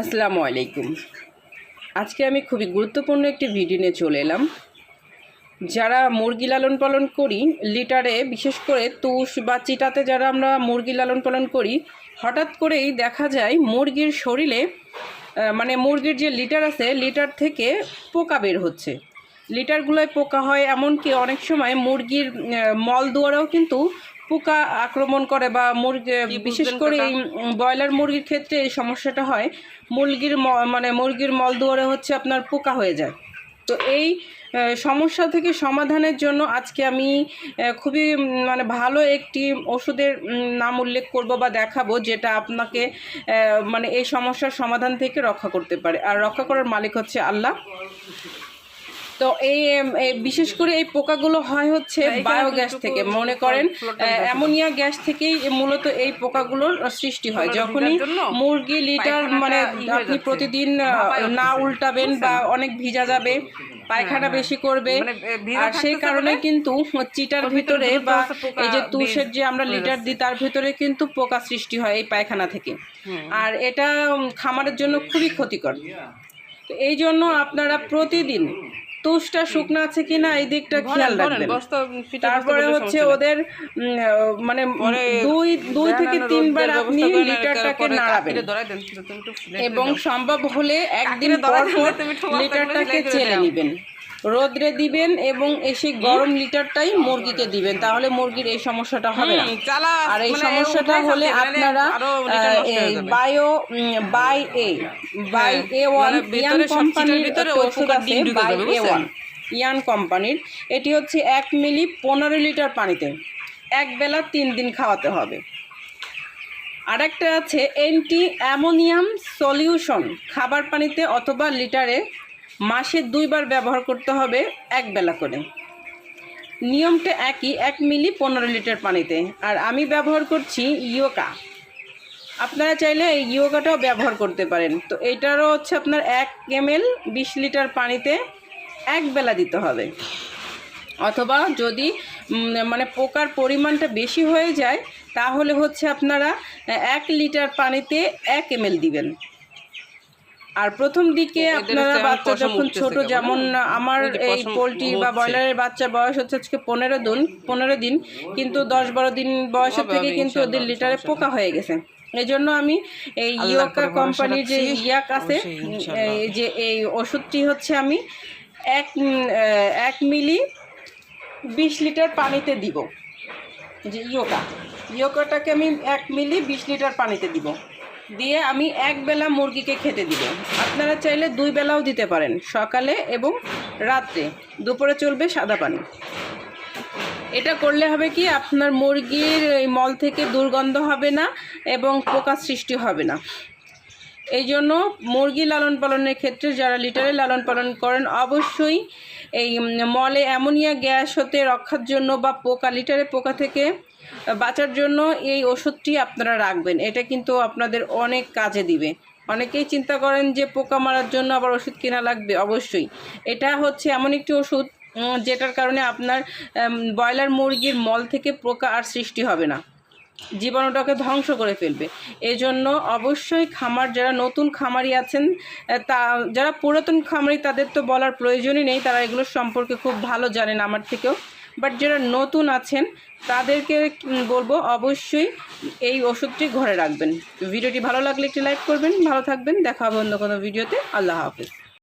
আসসালামু আলাইকুম। আজকে আমি খুবই গুরুত্বপূর্ণ একটি ভিডিও নিয়ে চলে এলাম। যারা মুরগি লালন পালন করি, লিটারে বিশেষ করে তুষ বা চিটাতে যারা আমরা মুরগি লালন পালন করি, হঠাৎ করেই দেখা যায় মুরগির শরীরে মানে মুরগির যে লিটার আছে, লিটার থেকে পোকা বের হচ্ছে। লিটারগুলোয় পোকা হয়, এমনকি অনেক সময় মুরগির মল দুয়ারেও কিন্তু পোকা আক্রমণ করে বা মুরগি বিশেষ করে এই ব্রয়লার মুরগির ক্ষেত্রে এই সমস্যাটা হয়। মুরগির মানে মুরগির মল দুয়ারে হচ্ছে আপনার পোকা হয়ে যায়। তো এই সমস্যা থেকে সমাধানের জন্য আজকে আমি খুবই মানে ভালো একটি ওষুধের নাম উল্লেখ করব বা দেখাবো যেটা আপনাকে মানে এই সমস্যার সমাধান থেকে রক্ষা করতে পারে। আর রক্ষা করার মালিক হচ্ছে আল্লাহ। তো এই বিশেষ করে এই পোকাগুলো হয় হচ্ছে বায়োগ্যাস থেকে। মনে করেন অ্যামোনিয়া গ্যাস থেকেই মূলত এই পোকাগুলোর সৃষ্টি হয়। যখনই মুরগি লিটার মানে আপনি প্রতিদিন না উল্টাবেন বা অনেক ভিজা যাবে পায়খানা বেশি করবে। আর সেই কারণে কিন্তু চিটার ভিতরে বা এই যে তুষের যে আমরা লিটার দিই তার ভিতরে কিন্তু পোকা সৃষ্টি হয় এই পায়খানা থেকে। আর এটা খামারের জন্য খুবই ক্ষতিকর। তো এই জন্য আপনারা প্রতিদিন তুষটা শুকনো আছে কিনা এই দিকটা খেয়াল রাখবেন। তারপরে হচ্ছে ওদের মানে দুই দুই থেকে তিনবার আপনি লিটারটাকে নাড়াবেন। এবং সম্ভব হলে একদিন পর লিটারটাকে চেলে নেবেন। রোদ্রে দিবেন এবং এসে গরম লিটারটাই মুরগিকে দিবেন। তাহলে মুরগির এই সমস্যাটা হবে না। আর এই সমস্যাটা হলে আপনারা বায়ো বাই এ বাই এ ওয়ান ইয়ান কোম্পানির ওষুধ আছে বাই এ ওয়ান ইয়ান কোম্পানির। এটি হচ্ছে এক মিলি পনেরো লিটার পানিতে। এক বেলা তিন দিন খাওয়াতে হবে। আরেকটা আছে অ্যান্টি অ্যামোনিয়াম সলিউশন। খাবার পানিতে অথবা লিটারে মাসে দুইবার ব্যবহার করতে হবে এক বেলা করে। নিয়মটা একই, এক মিলি পনেরো লিটার পানিতে। আর আমি ব্যবহার করছি ইয়োকা। আপনারা চাইলে এই ইয়োগাটাও ব্যবহার করতে পারেন। তো এটারও হচ্ছে আপনার এক এমএল বিশ লিটার পানিতে এক বেলা দিতে হবে। অথবা যদি মানে পোকার পরিমাণটা বেশি হয়ে যায়, তাহলে হচ্ছে আপনারা এক লিটার পানিতে এক এমএল দিবেন। আর প্রথম দিকে আপনারা বাচ্চা যখন ছোট যেমন আমার এই পোলট্রি বা ব্রয়লারের বাচ্চার বয়স হচ্ছে আজকে পনেরো দিন পনেরো দিন কিন্তু দশ বারো দিন বয়সের থেকে কিন্তু ওদের লিটারে পোকা হয়ে গেছে। এই জন্য আমি এই ইয়োকা কোম্পানির যে ইয়াক আছে এই যে এই ওষুধটি হচ্ছে আমি এক এক মিলি বিশ লিটার পানিতে দিব। যে ইয়োকা ইয়োকাটাকে আমি এক মিলি বিশ লিটার পানিতে দিব। দিয়ে আমি এক বেলা মুরগিকে খেতে দিব। আপনারা চাইলে দুই বেলাও দিতে পারেন, সকালে এবং রাত্রে। দুপুরে চলবে সাদা পানি। এটা করলে হবে কি, আপনার মুরগির এই মল থেকে দুর্গন্ধ হবে না এবং পোকা সৃষ্টি হবে না। এই জন্য মুরগি লালন পালনের ক্ষেত্রে যারা লিটারে লালন পালন করেন, অবশ্যই এই মলে অ্যামোনিয়া গ্যাস হতে রক্ষার জন্য বা পোকা, লিটারে পোকা থেকে বাঁচার জন্য এই ওষুধটি আপনারা রাখবেন। এটা কিন্তু আপনাদের অনেক কাজে দিবে। অনেকেই চিন্তা করেন যে পোকা মারার জন্য আবার ওষুধ কেনা লাগবে। অবশ্যই। এটা হচ্ছে এমন একটি ওষুধ যেটার কারণে আপনার ব্রয়লার মুরগির মল থেকে পোকা আর সৃষ্টি হবে না। জীবাণুটাকে ধ্বংস করে ফেলবে। এই জন্য অবশ্যই খামার, যারা নতুন খামারি আছেন তা, যারা পুরাতন খামারি, তাদের তো বলার প্রয়োজনই নেই। তারা এগুলো সম্পর্কে খুব ভালো জানেন আমার থেকেও। বাট যারা নতুন আছেন, তাদেরকে বলব অবশ্যই এই ওষুধটি ঘরে রাখবেন। ভিডিওটি ভালো লাগলে একটি লাইক করবেন, ভালো থাকবেন, দেখা হবে অন্য কোনো ভিডিওতে। আল্লাহ হাফিজ।